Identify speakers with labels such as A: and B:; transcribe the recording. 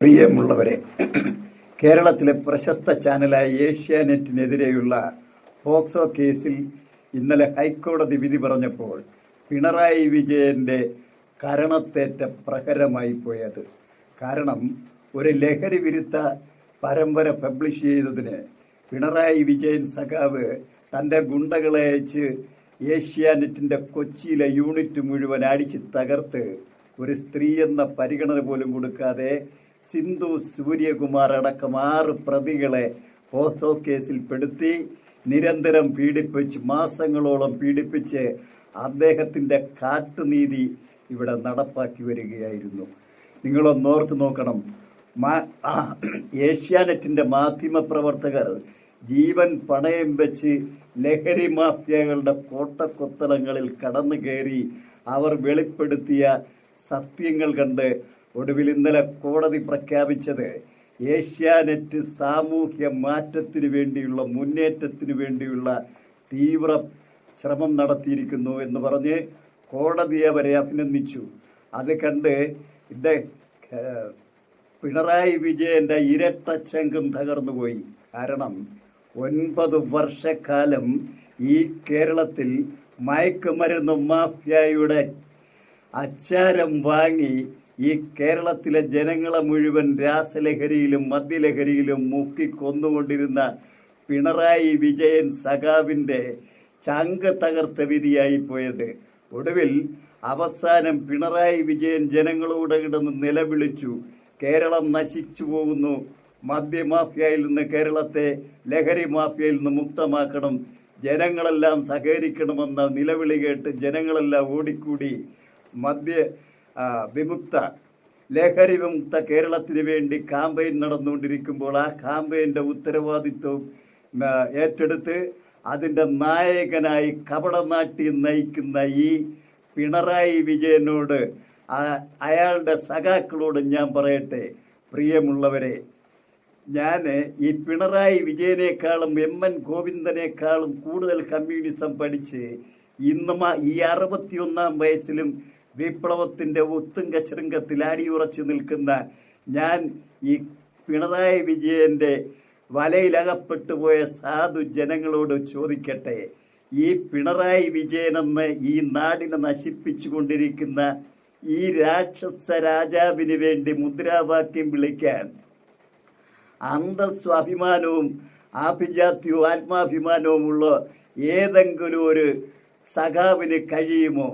A: പ്രിയമുള്ളവരെ കേരളത്തിലെ പ്രശസ്ത ചാനലായ ഏഷ്യാനെറ്റിനെതിരെയുള്ള പോക്സോ കേസിൽ ഇന്നലെ ഹൈക്കോടതി വിധി പറഞ്ഞപ്പോൾ പിണറായി വിജയന്റെ കരണത്തേറ്റ പ്രഹരമായി പോയത്. കാരണം ഒരു ലഹരി വിരുദ്ധ പരമ്പര പബ്ലിഷ് ചെയ്തതിന് പിണറായി വിജയൻ സഖാവ് തന്റെ ഗുണ്ടകളെ അയച്ച് ഏഷ്യാനെറ്റിന്റെ കൊച്ചിയിലെ യൂണിറ്റ് മുഴുവൻ അടിച്ച് തകർത്ത് ഒരു സ്ത്രീ എന്ന പരിഗണന പോലും കൊടുക്കാതെ സിന്ധു സൂര്യകുമാർ അടക്കം ആറ് പ്രതികളെ പോസോ കേസിൽ പെടുത്തി നിരന്തരം പീഡിപ്പിച്ച് മാസങ്ങളോളം പീഡിപ്പിച്ച് അദ്ദേഹത്തിന്റെ കാട്ടുനീതി ഇവിടെ നടപ്പാക്കി വരികയായിരുന്നു. നിങ്ങളൊന്ന് ഓർത്ത് നോക്കണം. മാ- ഏഷ്യാനെറ്റിന്റെ ഏഷ്യാനെറ്റിന്റെ മാധ്യമ പ്രവർത്തകർ ജീവൻ പണയം വെച്ച് ലഹരി മാഫിയകളുടെ കോട്ടക്കൊത്തളങ്ങളിൽ കടന്നു കയറി അവർ വെളിപ്പെടുത്തിയ സത്യങ്ങൾ കണ്ട് ഒടുവിൽ ഇന്നലെ കോടതി പ്രഖ്യാപിച്ചത് ഏഷ്യാനെറ്റ് സാമൂഹ്യ മാറ്റത്തിന് വേണ്ടിയുള്ള മുന്നേറ്റത്തിന് വേണ്ടിയുള്ള തീവ്ര ശ്രമം നടത്തിയിരിക്കുന്നു എന്ന് പറഞ്ഞ് കോടതിയെ വരെ അഭിനന്ദിച്ചു. അത് കണ്ട് ഏഹ്, പിണറായി വിജയന്റെ ഇരട്ടച്ചങ്കം തകർന്നുപോയി കാരണം ഒൻപത് വർഷക്കാലം ഈ കേരളത്തിൽ മയക്കുമരുന്ന് മാഫിയായുടെ അച്ചാരം വാങ്ങി ഈ കേരളത്തിലെ ജനങ്ങളെ മുഴുവൻ രാസലഹരിയിലും മദ്യലഹരിയിലും മുക്കി കൊന്നുകൊണ്ടിരുന്ന പിണറായി വിജയൻ സഖാവിന്റെ ചങ്ക് തകർത്ത വിധിയായി പോയത് ഒടുവിൽ അവസാനം പിണറായി വിജയൻ ജനങ്ങളോട് കിടന്ന് നിലവിളിച്ചു. കേരളം നശിച്ചു പോകുന്നു. മദ്യമാഫിയയിൽ നിന്ന് കേരളത്തെ ലഹരി മാഫിയയിൽ നിന്ന് മുക്തമാക്കണം. ജനങ്ങളെല്ലാം സഹകരിക്കണമെന്ന നിലവിളി കേട്ട് ജനങ്ങളെല്ലാം ഓടിക്കൂടി. മദ്യ വിമുക്ത ലഹരി വിമുക്ത കേരളത്തിന് വേണ്ടി കാമ്പയിൻ നടന്നുകൊണ്ടിരിക്കുമ്പോൾ ആ കാമ്പയിന്റെ ഉത്തരവാദിത്വം ഏറ്റെടുത്ത് അതിന്റെ നായകനായി കപടനാട്ടി നയിക്കുന്ന ഈ പിണറായി വിജയനോട് അയാളുടെ സഖാക്കളോട് ഞാൻ പറയട്ടെ പ്രിയമുള്ളവരെ. ഞാൻ ഈ പിണറായി വിജയനേക്കാളും എം എൻ ഗോവിന്ദനേക്കാളും കൂടുതൽ കമ്മ്യൂണിസം പഠിച്ച് ഇന്നും ഈ അറുപത്തിയൊന്നാം വയസ്സിലും വിപ്ലവത്തിന്റെ ഉത്തുങ്ക ശൃംഗത്തിൽ അടിയുറച്ചു നിൽക്കുന്ന ഞാൻ ഈ പിണറായി വിജയന്റെ വലയിലകപ്പെട്ടു പോയ സാധു ജനങ്ങളോട് ചോദിക്കട്ടെ ഈ പിണറായി വിജയനെന്ന് ഈ നാടിനെ നശിപ്പിച്ചു കൊണ്ടിരിക്കുന്ന ഈ രാക്ഷസ രാജാവിന് വേണ്ടി മുദ്രാവാക്യം വിളിക്കാൻ അന്തസ്വാഭിമാനവും ആഭിജാത്യവും ആത്മാഭിമാനവും ഉള്ള ഏതെങ്കിലും ഒരു സഖാവിന് കഴിയുമോ?